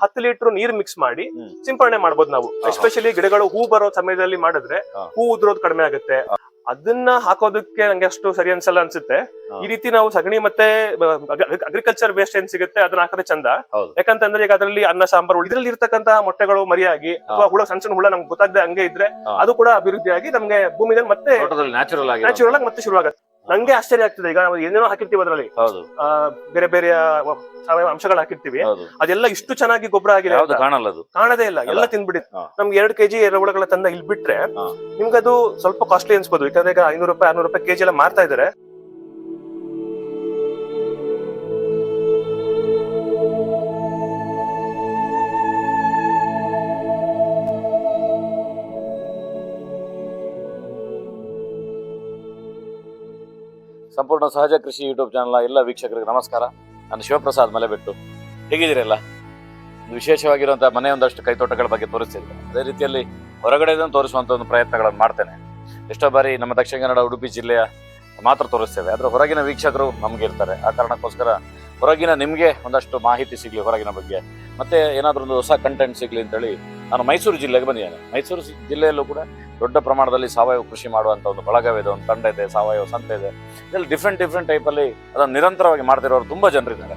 ಹತ್ತು ಲೀಟರ್ ನೀರ್ ಮಿಕ್ಸ್ ಮಾಡಿ. ಸಿಂಪರಣೆ ಮಾಡಬಹುದು ನಾವು. ಎಸ್ಪೆಷಲಿ ಗಿಡಗಳು ಹೂ ಬರೋ ಸಮಯದಲ್ಲಿ ಮಾಡಿದ್ರೆ ಹಾ. ಉದ್ರೋದು ಕಡಿಮೆ ಆಗುತ್ತೆ. ಅದನ್ನ ಹಾಕೋದಕ್ಕೆ ನಂಗೆ ಅಷ್ಟು ಸರಿ ಅನ್ಸಲ್ಲ ಅನ್ಸುತ್ತೆ. ಈ ರೀತಿ ನಾವು ಸಗಣಿ ಮತ್ತೆ ಅಗ್ರಿಕಲ್ಚರ್ ವೇಸ್ಟ್ ಏನ್ ಸಿಗುತ್ತೆ ಅದನ್ನ ಹಾಕೋದೇ ಚಂದ. ಯಾಕಂತಂದ್ರೆ ಈಗ ಅದರಲ್ಲಿ ಅನ್ನ ಸಾಂಬಾರು ಇದ್ರಲ್ಲಿ ಇರ್ತಕ್ಕಂತಹ ಮೊಟ್ಟೆಗಳು ಮರಿಯಾಗಿ ಅಥವಾ ಹುಳ ಸಣ್ಣ ಸಣ್ಣ ಹುಳ ನಮ್ಗೆ ಗೊತ್ತಾಗದೆ ಹಂಗೆ ಇದ್ರೆ ಅದು ಕೂಡ ಅಭಿವೃದ್ಧಿಯಾಗಿ ನಮ್ಗೆ ಭೂಮಿನಲ್ಲಿ ಮತ್ತೆ ಆಗಿ ನ್ಯಾಚುರಲ್ ಆಗಿ ಮತ್ತೆ ಶುರುವಾಗುತ್ತೆ. ನಂಗೆ ಆಶ್ಚರ್ಯ ಆಗ್ತದೆ. ಈಗ ನಾವು ಏನೇನೋ ಹಾಕಿರ್ತೀವಿ ಅದರಲ್ಲಿ. ಹೌದು. ಬೇರೆ ಬೇರೆ ಸಾವಯವ ಅಂಶಗಳು ಹಾಕಿರ್ತೀವಿ. ಹೌದು. ಅದೆಲ್ಲ ಇಷ್ಟು ಚೆನ್ನಾಗಿ ಗೊಬ್ಬರ ಆಗಿಲ್ಲ ಯಾವ್ದು ಕಾಣಲ್ಲ ಅದು. ಕಾಣದೇ ಇಲ್ಲ. ಎಲ್ಲ ತಿಂದ್ಬಿಟ್ಟಿತ್ತು. ನಮ್ಗೆ ಎರಡು ಕೆಜಿ ಎರೆಹುಳಗಳ ತಂದ ಇಲ್ಲಿ ಬಿಟ್ರೆ ಹಾ. ನಿಮ್ಗದು ಸ್ವಲ್ಪ ಕಾಸ್ಟ್ಲಿ ಅನ್ಸ್ಬೋದು. ಯಾಕಂದ್ರೆ ಈಗ ಐನೂರು ರೂಪಾಯಿ ಆರ್ನೂರು ರೂಪಾಯಿ ಕೆಜಿ ಎಲ್ಲ ಮಾರ್ತಾ ಇದಾರೆ ಸಂಪೂರ್ಣ ಸಹಜ ಕೃಷಿ ಯೂಟ್ಯೂಬ್ ಚಾನಲ್ ಎಲ್ಲ ವೀಕ್ಷಕರಿಗೆ ನಮಸ್ಕಾರ. ನಾನು ಶಿವಪ್ರಸಾದ್ ಮಲೆಬೆಟ್ಟು. ಹೇಗಿದ್ದೀರಲ್ಲ? ವಿಶೇಷವಾಗಿರುವಂತಹ ಮನೆ ಒಂದಷ್ಟು ಕೈತೋಟಗಳ ಬಗ್ಗೆ ತೋರಿಸ್ತಿದ್ದೆ. ಅದೇ ರೀತಿಯಲ್ಲಿ ಹೊರಗಡೆದನ್ನು ತೋರಿಸುವಂತ ಒಂದು ಪ್ರಯತ್ನಗಳನ್ನು ಮಾಡ್ತೇನೆ. ಎಷ್ಟೋ ಬಾರಿ ನಮ್ಮ ದಕ್ಷಿಣ ಕನ್ನಡ ಉಡುಪಿ ಜಿಲ್ಲೆಯ ಮಾತ್ರ ತೋರಿಸ್ತೇವೆ. ಆದರೆ ಹೊರಗಿನ ವೀಕ್ಷಕರು ನಮಗಿರ್ತಾರೆ. ಆ ಕಾರಣಕ್ಕೋಸ್ಕರ ಹೊರಗಿನ ನಿಮಗೆ ಒಂದಷ್ಟು ಮಾಹಿತಿ ಸಿಗ್ಲಿ, ಹೊರಗಿನ ಬಗ್ಗೆ. ಮತ್ತೆ ಏನಾದರೂ ಒಂದು ಹೊಸ ಕಂಟೆಂಟ್ ಸಿಗ್ಲಿ ಅಂತೇಳಿ ನಾನು ಮೈಸೂರು ಜಿಲ್ಲೆಗೆ ಬಂದಿದ್ದೇನೆ. ಮೈಸೂರು ಜಿಲ್ಲೆಯಲ್ಲೂ ಕೂಡ ದೊಡ್ಡ ಪ್ರಮಾಣದಲ್ಲಿ ಸಾವಯವ ಕೃಷಿ ಮಾಡುವಂತ ಒಂದು ಬಳಗವಿದೆ, ಒಂದು ತಂಡ ಇದೆ, ಸಾವಯವ ಸಂತೆ ಇದೆ. ಇದರಲ್ಲಿ ಡಿಫ್ರೆಂಟ್ ಡಿಫ್ರೆಂಟ್ ಟೈಪಲ್ಲಿ ಅದನ್ನು ನಿರಂತರವಾಗಿ ಮಾಡ್ತಿರೋರು ತುಂಬಾ ಜನರಿದ್ದಾರೆ.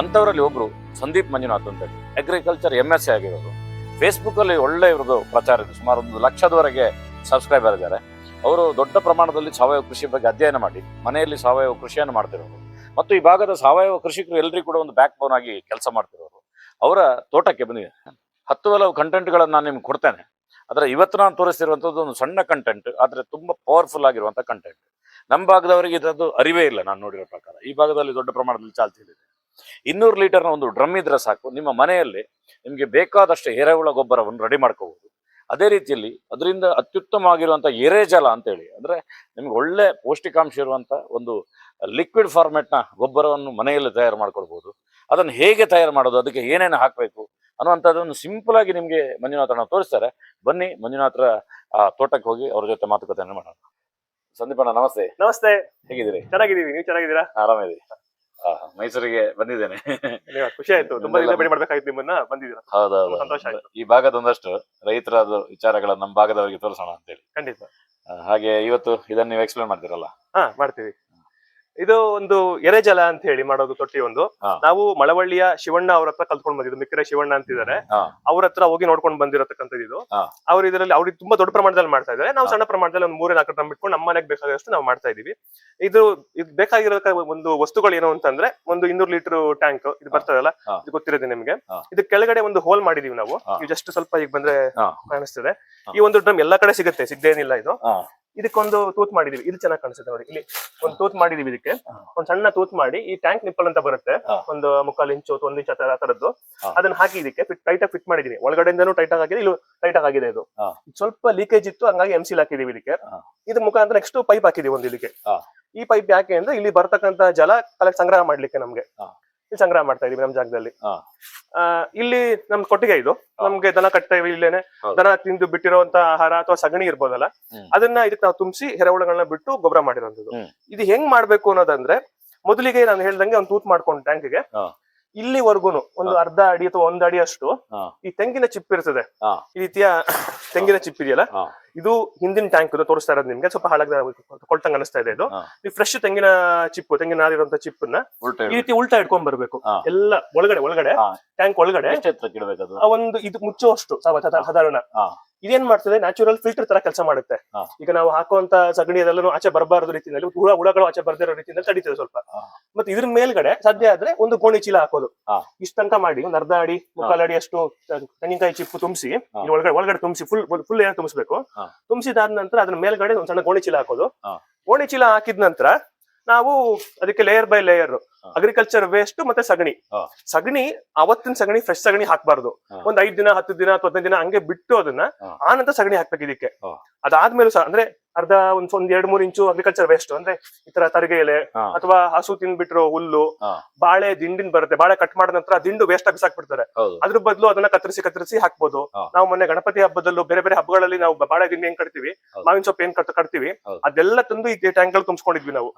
ಅಂಥವರಲ್ಲಿ ಒಬ್ರು ಸಂದೀಪ್ ಮಂಜುನಾಥ್ ಅಂತ ಹೇಳಿ. ಅಗ್ರಿಕಲ್ಚರ್ ಎಂ ಎಸ್ ಸಿ ಆಗಿರೋರು. ಫೇಸ್ಬುಕ್ ಅಲ್ಲಿ ಒಳ್ಳೆ ಇರೋದು ಪ್ರಚಾರ ಇದೆ. ಸುಮಾರು ಒಂದು ಲಕ್ಷದವರೆಗೆ ಸಬ್ಸ್ಕ್ರೈಬರ್ ಇದ್ದಾರೆ. ಅವರು ದೊಡ್ಡ ಪ್ರಮಾಣದಲ್ಲಿ ಸಾವಯವ ಕೃಷಿ ಬಗ್ಗೆ ಅಧ್ಯಯನ ಮಾಡಿ, ಮನೆಯಲ್ಲಿ ಸಾವಯವ ಕೃಷಿಯನ್ನು ಮಾಡ್ತಿರೋರು. ಮತ್ತು ಈ ಭಾಗದ ಸಾವಯವ ಕೃಷಿಕರು ಎಲ್ಲರಿಗೂ ಕೂಡ ಒಂದು ಬ್ಯಾಕ್ ಬೋನ್ ಆಗಿ ಕೆಲಸ ಮಾಡ್ತಿರೋರು. ಅವರ ತೋಟಕ್ಕೆ ಬಂದಿದೆ ಹತ್ತು ಹಲವು ಕಂಟೆಂಟ್ಗಳನ್ನು ನಾನು ನಿಮ್ಗೆ ಕೊಡ್ತೇನೆ. ಆದರೆ ಇವತ್ತು ನಾನು ತೋರಿಸ್ತಿರುವಂಥದ್ದು ಒಂದು ಸಣ್ಣ ಕಂಟೆಂಟ್ ಆದರೆ ತುಂಬಾ ಪವರ್ಫುಲ್ ಆಗಿರುವಂಥ ಕಂಟೆಂಟ್ ನಮ್ಮ ಭಾಗದವರಿಗೆ ಇದರದ್ದು ಅರಿವೇ ಇಲ್ಲ ನಾನು ನೋಡಿರೋ ಪ್ರಕಾರ. ಈ ಭಾಗದಲ್ಲಿ ದೊಡ್ಡ ಪ್ರಮಾಣದಲ್ಲಿ ಚಾಲ್ತಿಯಲ್ಲಿದೆ ಇನ್ನೂರು ಲೀಟರ್ನ ಒಂದು ಡ್ರಮ್ ಇದ್ರೆ ಸಾಕು. ನಿಮ್ಮ ಮನೆಯಲ್ಲಿ ನಿಮಗೆ ಬೇಕಾದಷ್ಟು ಎರೆಹುಳ ಗೊಬ್ಬರವನ್ನು ರೆಡಿ ಮಾಡ್ಕೋಬಹುದು. ಅದೇ ರೀತಿಯಲ್ಲಿ ಅದರಿಂದ ಅತ್ಯುತ್ತಮ ಆಗಿರುವಂಥ ಎರೆಜಲ ಅಂತೇಳಿ ಅಂದ್ರೆ ನಿಮ್ಗೆ ಒಳ್ಳೆ ಪೌಷ್ಟಿಕಾಂಶ ಇರುವಂಥ ಒಂದು ಲಿಕ್ವಿಡ್ ಫಾರ್ಮೆಟ್ನ ಗೊಬ್ಬರವನ್ನು ಮನೆಯಲ್ಲಿ ತಯಾರು ಮಾಡ್ಕೊಳ್ಬೋದು. ಅದನ್ನು ಹೇಗೆ ತಯಾರು ಮಾಡೋದು ಅದಕ್ಕೆ ಏನೇನು ಹಾಕಬೇಕು ಅನ್ನುವಂಥದ್ದನ್ನು ಸಿಂಪಲ್ ಆಗಿ ನಿಮಗೆ ಮಂಜುನಾಥನ ತೋರಿಸ್ತಾರೆ. ಬನ್ನಿ ಮಂಜುನಾಥರ ಆ, ತೋಟಕ್ಕೆ ಹೋಗಿ ಅವ್ರ ಜೊತೆ ಮಾತುಕತೆಯನ್ನು ಮಾಡೋಣ. ಸಂದೀಪಣ್ಣ ನಮಸ್ತೆ. ನಮಸ್ತೆ. ಹೇಗಿದ್ದೀರಿ? ಚೆನ್ನಾಗಿದ್ದೀವಿ. ನೀವು ಚೆನ್ನಾಗಿದ್ದೀರಾ? ಆರಾಮಿದ್ದೀವಿ. ಮೈಸೂರಿಗೆ ಬಂದಿದ್ದೇನೆ. ಖುಷಿ ಆಯ್ತು. ತುಂಬಾ ದಿನ ಭೇಟಿ ಮಾಡ್ಬೇಕಾಯ್ತು ನಿಮ್ಮನ್ನ. ಬಂದಿದ್ದೀರಾ? ಹೌದೌದು. ಸಂತೋಷ ಆಯ್ತು. ಈ ಭಾಗದ ಒಂದಷ್ಟು ರೈತರ ವಿಚಾರಗಳನ್ನ ನಮ್ಮ ಭಾಗದವರಿಗೆ ತೋರಿಸೋಣ ಅಂತೇಳಿ. ಖಂಡಿತ. ಹಾಗೆ ಇವತ್ತು ಇದನ್ನ ನೀವು ಎಕ್ಸ್ಪ್ಲೇನ್ ಮಾಡ್ತೀರಲ್ಲ? ಹಾ ಮಾಡ್ತೀವಿ. ಇದು ಒಂದು ಎರೆಜಲ ಅಂತ ಹೇಳಿ ಮಾಡೋದು ತೊಟ್ಟಿ ಒಂದು. ನಾವು ಮಳವಳ್ಳಿಯ ಶಿವಣ್ಣ ಅವ್ರ ಹತ್ರ ಕಲ್ತ್ಕೊಂಡ್ ಬಂದಿದ್ದು ಮಿಕ್ಕಿರ ಶಿವಣ್ಣ ಅಂತಿದ್ದಾರೆ. ಅವ್ರ ಹತ್ರ ಹೋಗಿ ನೋಡ್ಕೊಂಡು ಬಂದಿರತಕ್ಕಂಥದ್ದು ಇದು. ಅವ್ರ ಇದರಲ್ಲಿ ಅವ್ರಿಗೆ ತುಂಬಾ ದೊಡ್ಡ ಪ್ರಮಾಣದಲ್ಲಿ ಮಾಡ್ತಾ ಇದ್ದಾರೆ. ನಾವು ಸಣ್ಣ ಪ್ರಮಾಣದಲ್ಲಿ ಒಂದು ಮೂರೇ ನಾಲ್ಕು ಡ್ರಮ್ ಬಿಟ್ಕೊಂಡು ನಮ್ಮ ಮನೆಗೆ ಬೇಕಾದಷ್ಟು ನಾವು ಮಾಡ್ತಾ ಇದೀವಿ. ಇದು ಇದು ಬೇಕಾಗಿರೋ ಒಂದು ವಸ್ತುಗಳು ಏನು ಅಂತಂದ್ರೆ ಒಂದು ಇನ್ನೂರು ಲೀಟರ್ ಟ್ಯಾಂಕ್ ಇದು ಬರ್ತದಲ್ಲ. ಇದು ಗೊತ್ತಿರೋದು ನಿಮ್ಗೆ? ಇದು ಕೆಳಗಡೆ ಒಂದು ಹೋಲ್ ಮಾಡಿದೀವಿ ನಾವು. ಜಸ್ಟ್ ಸ್ವಲ್ಪ ಈಗ ಬಂದ್ರೆ. ಕಾಣಿಸ್ತದೆ. ಈ ಒಂದು ಡ್ರಮ್ ಎಲ್ಲಾ ಕಡೆ ಸಿಗುತ್ತೆ ಸಿದ್ದೇನಿಲ್ಲ ಇದು. ಇದಕ್ಕೊಂದು ತೂತ್ ಮಾಡಿದೀವಿ. ಇದು ಚೆನ್ನಾಗಿ ಕಾಣಿಸುತ್ತೆ ನೋಡಿ. ಇಲ್ಲಿ ಒಂದು ತೂತ್ ಮಾಡಿದೀವಿ ಇದಕ್ಕೆ. ಒಂದ್ ಸಣ್ಣ ತೂತ್ ಮಾಡಿ ಈ ಟ್ಯಾಂಕ್ ನಿಪ್ಪಲ್ ಅಂತ ಬರುತ್ತೆ. ಒಂದು ಮುಕ್ಕಾಲು ಇಂಚು ಒಂದ್ ಇಂಚು ಆ ತರದ್ದು. ಅದನ್ನ ಹಾಕಿ ಇದಕ್ಕೆ ಫಿಟ್ ಟೈಟ್ ಆಗಿ ಫಿಟ್ ಮಾಡಿದೀನಿ ಒಳಗಡೆಯಿಂದನೂ ಟೈಟ್ ಆಗಿದೆ ಇಲ್ಲಿ ಟೈಟ್ ಆಗಿದೆ ಇದು. ಸ್ವಲ್ಪ ಲೀಕೇಜ್ ಇತ್ತು ಹಂಗಾಗಿ ಎಂ ಸಿಲ್ ಹಾಕಿದೀವಿ ಇದಕ್ಕೆ. ಇದ್ ಇದ್ರ ಮುಖಾಂತರ ನೆಕ್ಸ್ಟ್ ಪೈಪ್ ಹಾಕಿದೀವಿ ಒಂದು ಇದಕ್ಕೆ ಈ ಪೈಪ್ ಯಾಕೆ ಅಂದ್ರೆ ಇಲ್ಲಿ ಬರ್ತಕ್ಕಂತ ಜಲ ಕಲೆಕ್ಟ್ ಸಂಗ್ರಹ ಮಾಡ್ಲಿಕ್ಕೆ ನಮ್ಗೆ. ಇಲ್ಲಿ ಸಂಗ್ರಹ ಮಾಡ್ತಾ ಇದೀವಿ ನಮ್ ಜಾಗದಲ್ಲಿ ಆ, ಇಲ್ಲಿ ನಮ್ ಕೊಟ್ಟಿಗೆ ಇದು. ನಮ್ಗೆ ದನ ಕಟ್ತೇವೆ ಇಲ್ಲೇನೆ. ದನ ತಿಂದು ಬಿಟ್ಟಿರುವಂತ ಆಹಾರ ಅಥವಾ ಸಗಣಿ ಇರ್ಬೋದಲ್ಲ ಹ್ಮ್. ಅದನ್ನ ಇದಕ್ಕೆ ನಾವು ತುಂಬಿಸಿ ಎರೆಹುಳುಗಳನ್ನ ಬಿಟ್ಟು ಗೊಬ್ಬರ ಮಾಡಿರೋದು ಹ್ಮ್. ಇದು ಹೆಂಗ್ ಮಾಡ್ಬೇಕು ಅನ್ನೋದಂದ್ರೆ ಮೊದಲಿಗೆ ನಾನು ಹೇಳ್ದಂಗೆ ಒಂದು ತೂತ್ ಮಾಡ್ಕೊಂಡು ಟ್ಯಾಂಕ್ಗೆ ಹಾ. ಇಲ್ಲಿವರೆಗೂನು ಒಂದು ಅರ್ಧ ಅಡಿ ಅಥವಾ ಒಂದ್ ಅಡಿ ಅಷ್ಟು ಈ ತೆಂಗಿನ ಚಿಪ್ ಇರ್ತದೆ. ಈ ರೀತಿಯ ತೆಂಗಿನ ಚಿಪ್ ಇದೆಯಲ್ಲ ಇದು ಹಿಂದಿನ ಟ್ಯಾಂಕ್ ತೋರಿಸ್ತಾ ಇರೋದು ನಿಮ್ಗೆ. ಸ್ವಲ್ಪ ಹಾಳಾಗ ಕೊಳ್ತಂಗ್ ಅನಿಸ್ತಾ ಇದೆ ಇದು. ನೀವು ಈ ಫ್ರೆಶ್ ತೆಂಗಿನ ಚಿಪ್ಪು ತೆಂಗಿನ ನಾರಿರುವಂತ ಚಿಪ್ನ ಈ ರೀತಿ ಉಲ್ಟಾ ಇಟ್ಕೊಂಡ್ ಬರ್ಬೇಕು. ಎಲ್ಲ ಒಳಗಡೆ ಒಳಗಡೆ ಟ್ಯಾಂಕ್ ಒಳಗಡೆ ಒಂದು ಇದು ಮುಚ್ಚುವಷ್ಟು ಸಾಧಾರಣ. ಇದೇನ್ ಮಾಡ್ತದೆ ನ್ಯಾಚುರಲ್ ಫಿಲ್ಟರ್ ತರ ಕೆಲಸ ಮಾಡುತ್ತೆ. ಈಗ ನಾವು ಹಾಕುವಂತ ಸಗಣಿ ಅದೆಲ್ಲನೂ ಆಚೆ ಬರಬಾರದು ರೀತಿಯಲ್ಲಿ ಹುಳ ಹುಳಗಳು ಆಚೆ ಬರ್ದಿರೋ ರೀತಿಯಲ್ಲಿ ತಡಿತದೆ ಸ್ವಲ್ಪ ಮತ್ತೆ ಇದ್ರ ಮೇಲ್ಗಡೆ ಸಾಧ್ಯ ಆದ್ರೆ ಒಂದು ಗೋಣಿ ಚೀಲ ಹಾಕೋದು ಇಷ್ಟಂಕ ಇಷ್ಟ ತನಕ ಮಾಡಿ ಒಂದ್ ಅರ್ಧ ಅಡಿ ಮುಕ್ಕಾಲು ಅಡಿ ಅಷ್ಟು ತೆಂಗಿನಕಾಯಿ ಚಿಪ್ಪು ತುಂಬಿಸಿ. ಒಳಗಡೆ ಒಳಗಡೆ ತುಂಬಿಸಿ ಫುಲ್ ಫುಲ್ ಏನ ತುಂಬಿಸ್ಬೇಕು. ತುಂಬಿಸಿದಾದ ನಂತರ ಅದ್ರ ಮೇಲ್ಗಡೆ ಒಂದ್ ಸಣ್ಣ ಗೋಣಿ ಚೀಲ ಹಾಕೋದು. ಗೋಣಿ ಚೀಲ ಹಾಕಿದ ನಂತರ ನಾವು ಅದಕ್ಕೆ layer by layer. Agriculture waste ಮತ್ತೆ ಸಗಣಿ. ಸಗಣಿ ಅವತ್ತಿನ ಸಗಣಿ ಫ್ರೆಶ್ ಸಗಣಿ ಹಾಕ್ಬಾರ್ದು. ಒಂದ್ ಐದ್ ದಿನ ಹತ್ತು ದಿನ ಅಥವಾ ಹದಿನೈದು ದಿನ ಹಂಗೆ ಬಿಟ್ಟು ಅದನ್ನ ಆನಂತರ ಆ ನಂತರ ಸಗಣಿ ಹಾಕ್ಬೇಕು ಇದಕ್ಕೆ. ಅದಾದ್ಮೇಲೆ ಸಹ ಅಂದ್ರೆ ಅರ್ಧ ಒಂದ್ ಒಂದ್ ಎರಡ್ ಮೂರ್ ಇಂಚು ಅಗ್ರಿಕಲ್ಚರ್ ವೇಸ್ಟ್ ಅಂದ್ರೆ ಈ ತರ ತರಿಗೆ ಎಲೆ. ಅಥವಾ ಹಸು ತಿನ್ಬಿಟ್ಟಿರೋ ಹುಲ್ಲು ಬಾಳೆ ದಿಂಡಿನ ಬರುತ್ತೆ. ಬಾಳೆ ಕಟ್ ಮಾಡಿದ ನಂತರ ದಿಂಡು ವೇಸ್ಟ್ ಆಗಿ ಬಿಡ್ತಾರೆ ಹೌದು. ಅದ್ರ ಬದಲು ಅದನ್ನ ಕತ್ತರಿಸಿ ಕತ್ತರಿಸಿ ಹಾಕ್ಬೋದು. ನಾವು ಮೊನ್ನೆ ಗಣಪತಿ ಹಬ್ಬದಲ್ಲೂ ಬೇರೆ ಬೇರೆ ಹಬ್ಬಗಳಲ್ಲಿ ನಾವು ಬಾಳೆ ದಿಂಡಿ ಹೆಂಗ್ ಕಟ್ತೀವಿ. ಮಾವಿನ ಸೊಪ್ಪು ಏನ್ ಕಟ್ ಕಟ್ತೀವಿ? ಅದೆಲ್ಲ ತಂದು ಈ ಟ್ಯಾಂಕ್ಗಳು ತುಂಬಿಸ್ಕೊಂಡಿದ್ವಿ ನಾವು.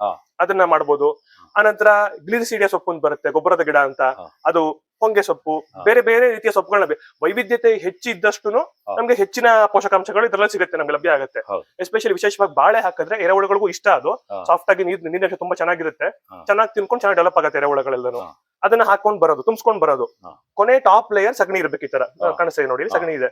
ಅದನ್ನ ಮಾಡ್ಬೋದು. ಆನಂತರ ಗ್ಲಿರಿಸೀಡಿಯ ಸೊಪ್ಪು ಅಂತ ಬರುತ್ತೆ ಗೊಬ್ಬರದ ಗಿಡ ಅಂತ. ಅದು ಹೊಂಗೆ ಸೊಪ್ಪು ಬೇರೆ ಬೇರೆ ರೀತಿಯ ಸೊಪ್ಪುಗಳನ್ನ ವೈವಿಧ್ಯತೆ ಹೆಚ್ಚಿದ್ದಷ್ಟು. ನಮ್ಗೆ ಹೆಚ್ಚಿನ ಪೋಷಕಾಂಶಗಳು ಇದರಲ್ಲಿ ಸಿಗುತ್ತೆ ನಮ್ಗೆ ಲಭ್ಯ ಆಗುತ್ತೆ. ಎಸ್ಪೆಷಲಿ ವಿಶೇಷವಾಗಿ ಬಾಳೆ ಹಾಕಿದ್ರೆ ಎರೆಹುಳುಗಳಿಗೂ ಇಷ್ಟ ಅದು. ಸಾಫ್ಟ್ ಆಗಿ ನೀರ್ ನೀರಿನ ತುಂಬಾ ಚೆನ್ನಾಗಿರುತ್ತೆ. ಚೆನ್ನಾಗಿ ತಿನ್ಕೊಂಡು ಚೆನ್ನಾಗಿ ಡೆವಲಪ್ ಆಗುತ್ತೆ ಎರೆಹುಳುಗಳೆಲ್ಲನು. ಅದನ್ನ ಹಾಕೊಂಡ್ ಬರೋದು ತುಂಬಿಸ್ಕೊಂಡ್ ಬರೋದು. ಕೊನೆ ಟಾಪ್ ಲೇಯರ್ ಸಗಣಿ ಇರ್ಬೇಕು ಈ ತರ. ಕಾಣಿಸ್ತದೆ ನೋಡಿ ಸಗಣಿ ಇದೆ.